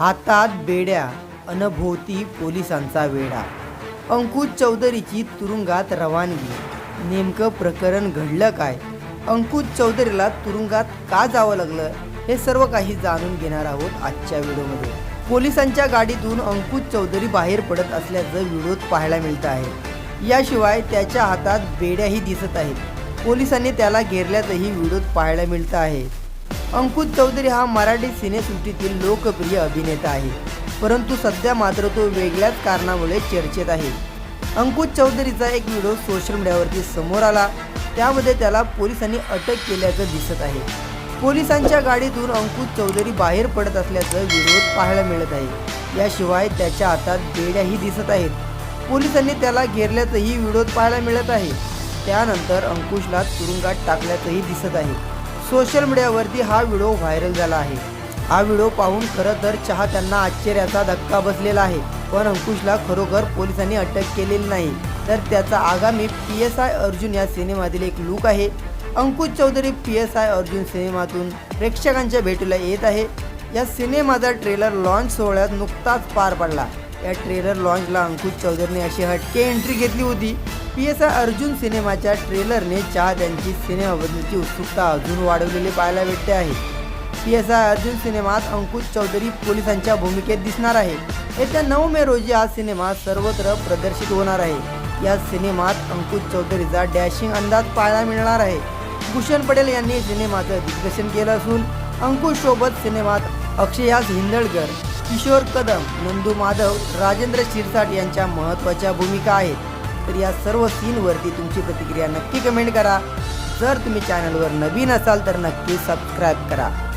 हातात बेड्या अनभोवती पोलिसांचा वेढा. अंकुश चौधरीची तुरुंगात रवानगी. नेमकं प्रकरण घडलं काय? अंकुश चौधरीला तुरुंगात का जावं लागलं? हे सर्व काही जाणून घेणार आहोत आजच्या व्हिडिओमध्ये. पोलिसांच्या गाडीतून अंकुश चौधरी बाहेर पडत असल्याचं व्हिडिओत पाहायला मिळतं आहे. याशिवाय त्याच्या हातात बेड्याही दिसत आहेत. पोलिसांनी त्याला घेरल्याचंही व्हिडिओत पाहायला मिळतं आहे. अंकुश चौधरी हा मराठी सिनेसृष्टीतील लोकप्रिय अभिनेता आहे. परंतु सध्या मात्र तो वेगळ्याच कारणामुळे चर्चेत आहे. अंकुश चौधरीचा एक व्हिडिओ सोशल मीडियावरती समोर आला. त्यामध्ये त्याला पोलिसांनी अटक केल्याचं दिसत आहे. पोलिसांच्या गाडीतून अंकुश चौधरी बाहेर पडत असल्याचं व्हिडिओत पाहायला मिळत आहे. याशिवाय त्याच्या हातात बेड्याही दिसत आहेत. पोलिसांनी त्याला घेरल्याचंही व्हिडिओत पाहायला मिळत आहे. त्यानंतर अंकुशला तुरुंगात टाकल्याचंही दिसत आहे. सोशल मीडियावरती हा व्हिडिओ व्हायरल झाला आहे. हा व्हिडिओ पाहून खरं तर चाहत्यांना आश्चर्याचा धक्का बसलेला आहे पण अंकुशला खरोखर पोलिसांनी अटक केलेली नाही. तर त्याचा आगामी पी एस आय अर्जुन या सिनेमातील एक लूक आहे. Ankush Chaudhari P S I Arjun सिनेमातून प्रेक्षकांच्या भेटीला येत आहे. या सिनेमाचा ट्रेलर लॉन्च सोहळ्यात नुकताच पार पडला. या ट्रेलर लॉन्चला अंकुश चौधरीने अशी हटके एंट्री घेतली होती. पी एस आय अर्जुन सिनेमाच्या ट्रेलरने चाहत्यांची सिनेमाबद्दलची उत्सुकता अजून वाढवलेली पाहायला भेटते आहे. पी एस आय अर्जुन सिनेमात अंकुश चौधरी पोलिसांच्या भूमिकेत दिसणार आहे. येत्या नऊ मे रोजी हा सिनेमा सर्वत्र प्रदर्शित होणार आहे. या सिनेमात अंकुश चौधरीचा डॅशिंग अंदाज पाहायला मिळणार आहे. भूषण पटेल यांनी सिनेमाचं दिग्दर्शन केलं असून अंकुश सोबत सिनेमात अक्षयास हिंदळकर किशोर कदम नंदू माधव राजेंद्र शिरसाट यांच्या महत्त्वाच्या भूमिका आहेत. तर या सर्व सीनवरती तुमची प्रतिक्रिया नक्की कमेंट करा. जर तुम्ही चॅनलवर नवीन असाल तर नक्की सबस्क्राईब करा.